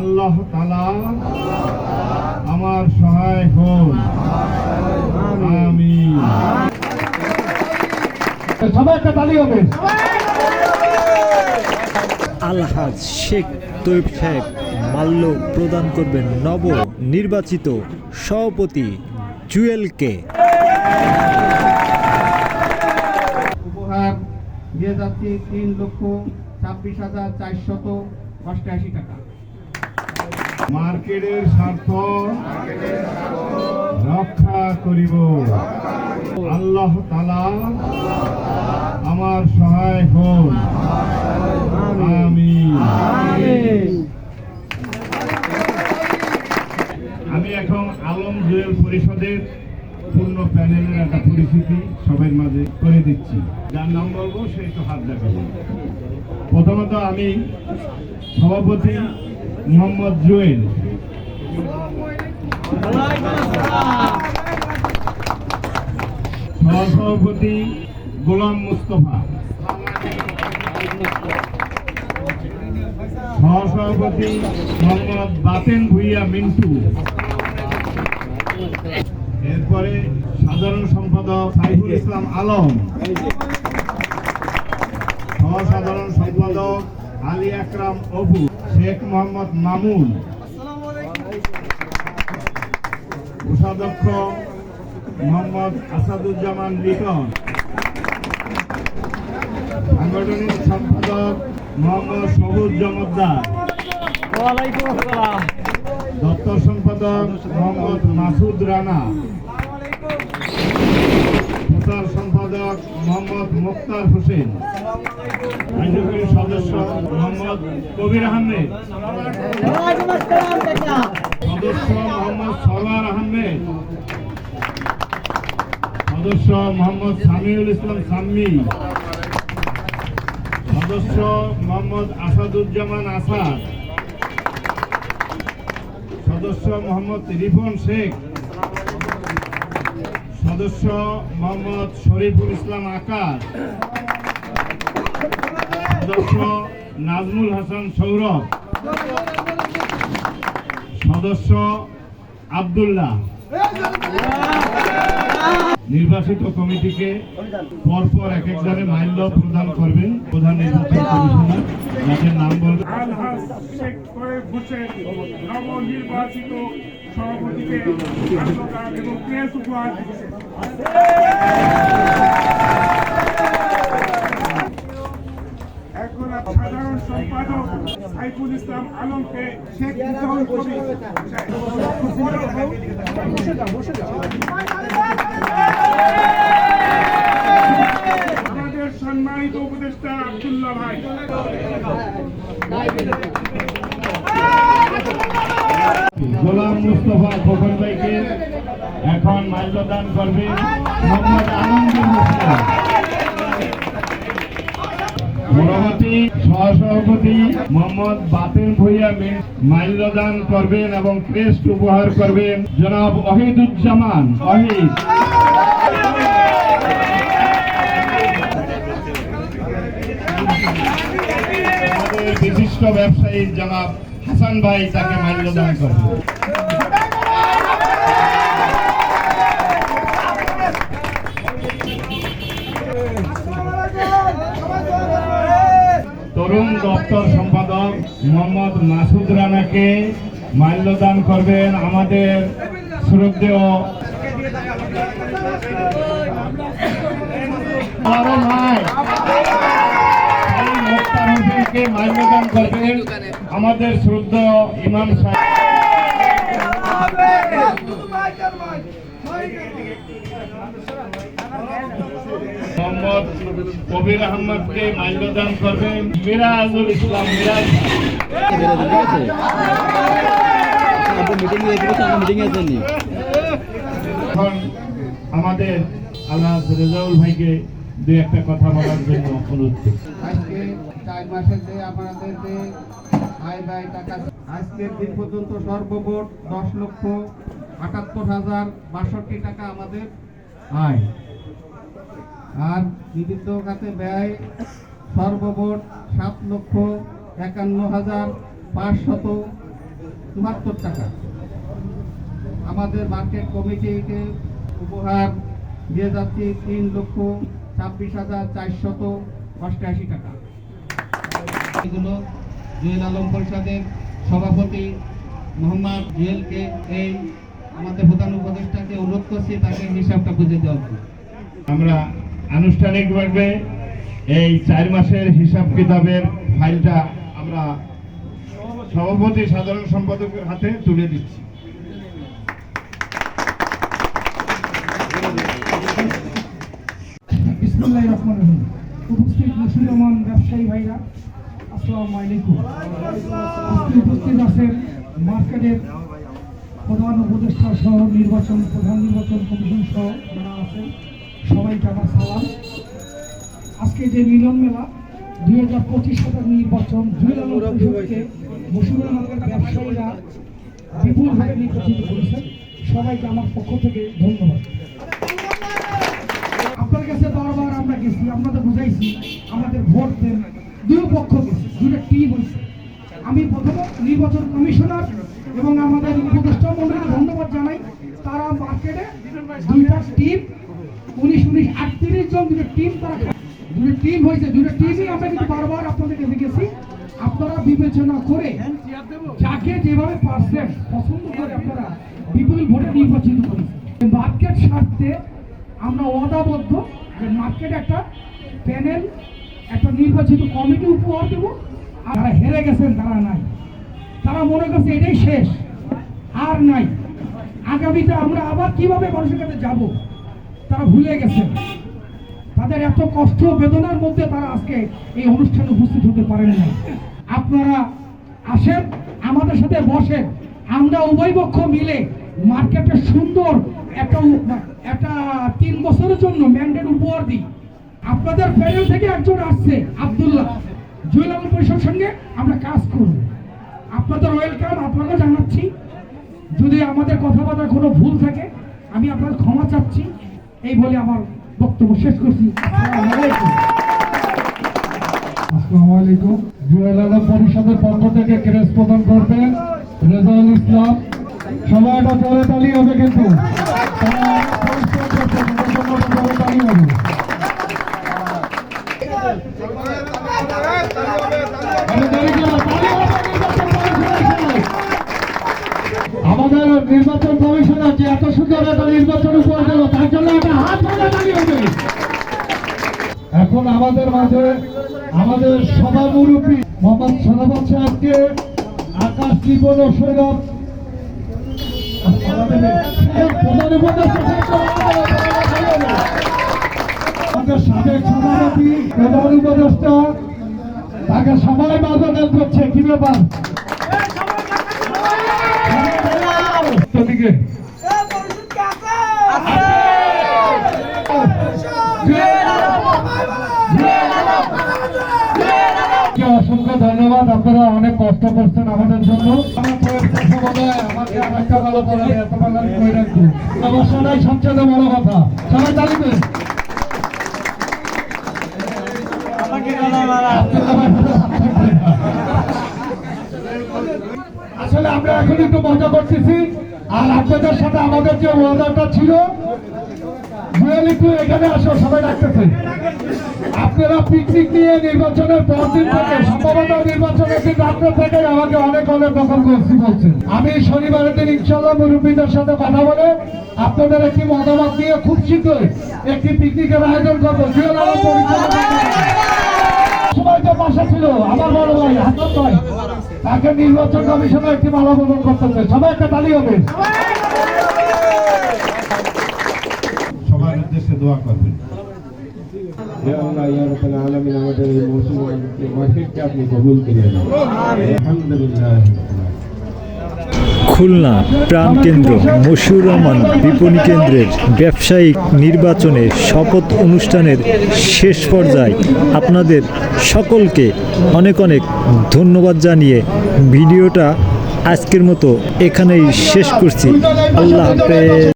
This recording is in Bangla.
আল্লাহ তালা আমার সহায় হন আমিন। সবাই একটা তালি হবে। আলহাজ শেখ তৈব সাহেব মাল্য প্রদান করবেন নব নির্বাচিত সভাপতি জুয়েলকে উপহার দিয়ে যাচ্ছি তিন লক্ষ ছাব্বিশ হাজার চারশত অষ্টআশি টাকা। মার্কেটের স্বার্থ রক্ষা করিব। আল্লাহ তালা আমার সহায় হন। আমি আমি এখন আলম জুয়েল পরিষদের পূর্ণ প্যানেলের একটা পরিস্থিতি সবার মাঝে করে দিচ্ছি। যার নাম বলব সেই তো হাত দেখাবো। প্রথমত আমি সভাপতি মোহাম্মদ জুয়েল। সহসভাপতি গোলাম মুস্তফা। সহসভাপতি মোহাম্মদ বাতেন ভুইয়া মিন্টু। এরপরে সাধারণ সম্পাদক সাইফুল ইসলাম আলম। সহসাধারণ সম্পাদক আলী আকরাম অবু শেখ মোহাম্মদ মামুন। কোষাধ্যক্ষ মোহাম্মদ আসাদুজ্জামান লিটন। সাংগঠনিক সম্পাদক মোহাম্মদ সবুজ জমদ্দার। দপ্তর সম্পাদক মোহাম্মদ মাসুদ রানা। প্রচার সম্পাদক মোহাম্মদ মোক্তার হোসেন। কার্যকরী সদস্য মোহাম্মদ কবির আহমেদ। সদস্য মোহাম্মদ সরওয়ার আহমেদ। সদস্য মোহাম্মদ সামিউল ইসলাম সাম্মি। সদস্য মোহাম্মদ আসাদুজ্জামান আসাদ। সদস্য মোহাম্মদ রিফন শেখ, সদস্য মোহাম্মদ শরীফুল ইসলাম আকার, সদস্য নাজমুল হাসান সৌরভ, সদস্য আব্দুল্লাহ। নির্বাচিত কমিটিকে পরপর এক একজনে মাল্য প্রদান করবেন প্রধান নির্বাচন কমিশনার। যাদের নাম উপহার সাধারণ সম্পাদক সাইফুল ইসলাম আলমকে শেখ সম্মানিত উপদেষ্টা আব্দুল্লাহ ভাই। গোলাম মুস্তফা খোকন ভাইকে এখন মাল্যদান করবে মোহাম্মদ আনন্দুল মুসলিম পরবর্তী সহসভাপতি মোহাম্মদ বাতেন ভুইয়া মাল্যদান করবেন এবং ক্রেস্ট উপহার করবেন জনাব অহিদুজ্জামান অহিদ আমাদের বিশিষ্ট ব্যবসায়ী জনাব হাসান ভাই তাকে মাল্যদান করবেন তরুণ দপ্তর সম্পাদক মোহাম্মদ মাসুদ রানাকে মাল্যদান করবেন আমাদের শ্রদ্ধেয় আমাদের শ্রদ্ধেয় ইমাম মোহাম্মদ কবির আহমদকে মাল্যদান করবেন মিরাজুল ইসলাম মিরাজ। আমাদের আল্লাহ রেজাউল ভাইকে দু একটা কথা বলার জন্য অনুরোধ আজকে চার মাসের যে আপনাদের যে আয় ব্যয় টাকা আজকের দিন পর্যন্ত সর্বমোট দশ লক্ষ আটাত্তর হাজার বাষট্টি টাকা আমাদের আয়। আর বিভিন্ন খাতে ব্যয় সর্বমোট সাত লক্ষ একান্ন হাজার পাঁচশত চুয়াত্তর টাকা। আমাদের মার্কেট কমিটিকে উপহার দিয়ে যাচ্ছি তিন লক্ষ ছাব্বিশ হাজার চারশত অষ্টআশি টাকা এগুলো জুয়েল আলম পরিষদের সভাপতি মোহাম্মদ জুয়েলকে এই আমাদের প্রধান উপদেষ্টাকে অনুরোধ করছি, তাকে হিসাবটা বুঝে জন্য। আমরা আনুষ্ঠানিকভাবে এই চার মাসের হিসাব কিতাবের ফাইলটা আমরা সভাপতি সাধারণ সম্পাদকের হাতে তুলে দিচ্ছি বিসমুল্লাহ রহমান রহিম উপস্থিত মুসলমান ব্যবসায়ী ভাইরা আসসালামু আলাইকুম। আজকে উপস্থিত আছেন মার্কেটের প্রধান উপদেষ্টা সহ নির্বাচন প্রধান নির্বাচন কমিশন সহ যারা আছেন সবাইকে আমার সালাম। আজকে যে মিলন মেলা দুই হাজার পঁচিশ সালের নির্বাচন মুসলমানের ব্যবসায়ীরা বিপুলভাবে নির্বাচিত করেছেন সবাইকে আমার পক্ষ থেকে ধন্যবাদ। ভোট দেন দুই পক্ষ দুটো টিম হয়েছে। আমি প্রথমে নির্বাচন কমিশনার এবং আমাদের উপদেষ্টা মন্ডলীকে ধন্যবাদ জানাই। তারা মার্কেটে দুইটা টিম উনিশ উনিশ, আটত্রিশ জন দুটো টিম তারা দুটো টিম হয়েছে, দুটো টিমই আমরা কিন্তু বারবার আপনাদের কাছে গেছি আপনারা বিবেচনা করে যাকে যেভাবে পারছেন, পছন্দ করে আপনারা বিপুল ভোটে নির্বাচিত করেছেন মার্কেট স্বার্থে আমরা ওয়াদাবদ্ধ যে মার্কেট একটা প্যানেল একটা নির্বাচিত কমিটি উপহার দেবো। যারা হেরে গেছেন, তারা নাই। তারা মনে করছে এটাই শেষ। আর নাই। আগামীতে আমরা আবার কীভাবে মানুষের কাছে যাব? তারা ভুলে গেছেন তাদের এত কষ্ট বেদনার মধ্যে তারা আজকে এই অনুষ্ঠানে উপস্থিত হতে পারেন না আপনারা আসেন, আমাদের সাথে বসেন। আমরা উভয় পক্ষ মিলে মার্কেটে সুন্দর একটা একটা তিন বছরের জন্য ম্যান্ডেট উপহার দিই। আপনাদের প্যানেল থেকে একজন আসছে, আব্দুল্লাহ। জুয়েলাল পরিষদের সঙ্গে আমরা কাজ করব। আপনাদের ওয়েলকাম আপনাকে জানাচ্ছি। যদি আমাদের কথাবার্তা কোনো ভুল থাকে, আমি আপনার ক্ষমা চাচ্ছি। এই বলে আমার বক্তব্য শেষ করছি। আসসালামু আলাইকুম। আসসালামু আলাইকুম। জুয়েল আলম পরিষদের পক্ষ থেকে ক্রেস প্রদান করবেন রেজাউল ইসলাম। সবাই একটা জোরে তালি হবে কিন্তু। তালি হবে। আমাদের নির্বাচন কমিশনার যে এত সুন্দর একটা নির্বাচন উপহার দিল, তার জন্য একটা হাত হবে। এখন আমাদের মাঝে আমাদের সভা মুরব্বী মোহাম্মদ সোনাবাদ সাহেবকে আকাশ জীবন সৈরভ প্রধান উপদেষ্টা আমাদের সাবেক সভাপতি প্রধান উপদেষ্টা তাকে সবাই বাজার করছে কি ব্যাপার? অসংখ্য ধন্যবাদ আপনারা অনেক কষ্ট করছেন আমাদের জন্য। আমাকে সবচেয়ে বড় কথা সবাই জানিবেন আসলে আমরা এখন একটু মজা করতেছি। আর আপনাদের সাথে আমাদের যে ওয়াদাটা ছিল একটু এখানে আসো, সবাই ডাকতেছে। আপনারা পিকনিক নিয়ে নির্বাচনের পর দিন থেকে, সম্ভবত নির্বাচনের দিন রাত্রে থেকে আমাকে অনেক অনেক রকম করছি বলছেন। আমি শনিবারের দিন ইনশাল্লাহ মুরব্বীদের সাথে কথা বলে আপনাদের একটি মতামত নিয়ে খুব শীঘ্রই একটি পিকনিকের আয়োজন করব। সময় পাশে ছিল আমার বড় ভাই হাসান ভাই তাকে নির্বাচন কমিশনে একটি মানববন্ধন করতেছে সবাই একটা তালি হবে। সবার উদ্দেশ্যে দোয়া করবেন। আমাদের এই মৌসুম আপনি কবুল করে নিন আলহামদুলিল্লাহ। খুলনা প্রাণকেন্দ্র মশিউর রহমান বিপণী কেন্দ্রের ব্যবসায়িক নির্বাচনে শপথ অনুষ্ঠানের শেষ পর্যায়ে আপনাদের সকলকে অনেক অনেক ধন্যবাদ জানিয়ে ভিডিওটা আজকের মতো এখানেই শেষ করছি। আল্লাহ হাফেজ।